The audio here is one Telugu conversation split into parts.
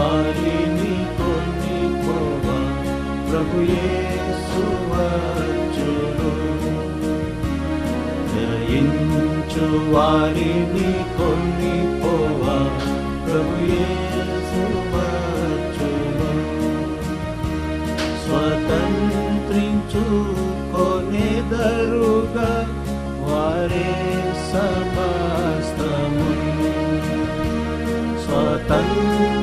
వారిని పొందిపోవా ప్రభుయే సువచ్చును జయించు వారిని పొందిపోవా ప్రభుయే సువచ్చును స్వతంత్రించు కొనేదరుగా వారే సమ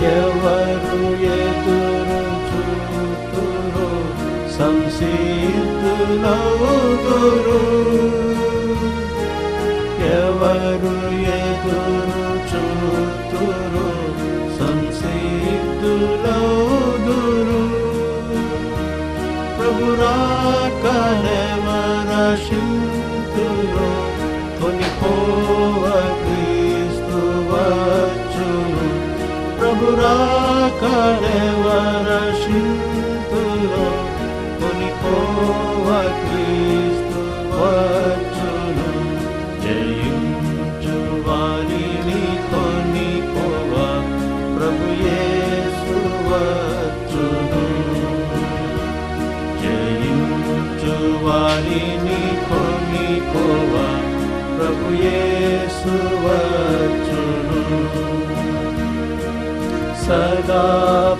జయించు వారిని కొనిపోవా ప్రభు యేసు వచ్చును జయించు వారిని కొనిపోవా ప్రభు యేసు వచ్చును ఎవరు ఎదురు చూతురు సంసిద్ధులవుదురు ఎవరు ఎదురు చూతురు సంసిద్ధులవుదురు ప్రభురాకనెవరశింతురు కొనిపోవ క్రీస్తు ప్రభురాకనెవరశింతురు కొనిపోవ క్రీస్తు వచ్చును జయించు వారిని కొనిపోవ ప్రభు వచ్చును జయించు వారిని కొనిపోవా ప్రభు వచ్చును సదా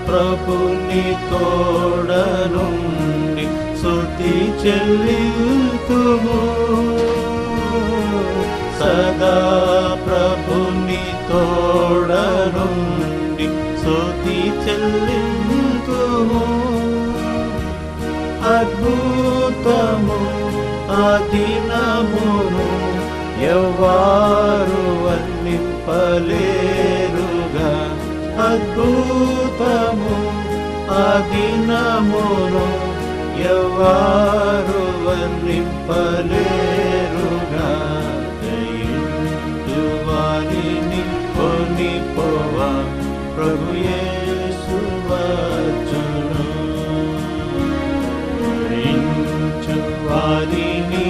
ప్రభుని తోడనుండి శృతి చెల్లితుము. సదా ప్రభుని తోడనుండి శృతి చెల్లితుము. అద్భుతము అదినమును ఎవ్వారు వర్ణింపలేరుగా అద్భుతము అదినమును ఎవ్వారు వర్ణింపలేరుగా? జయించు వారిని కొనిపోవా ప్రభు యేసు వచ్చును వారిని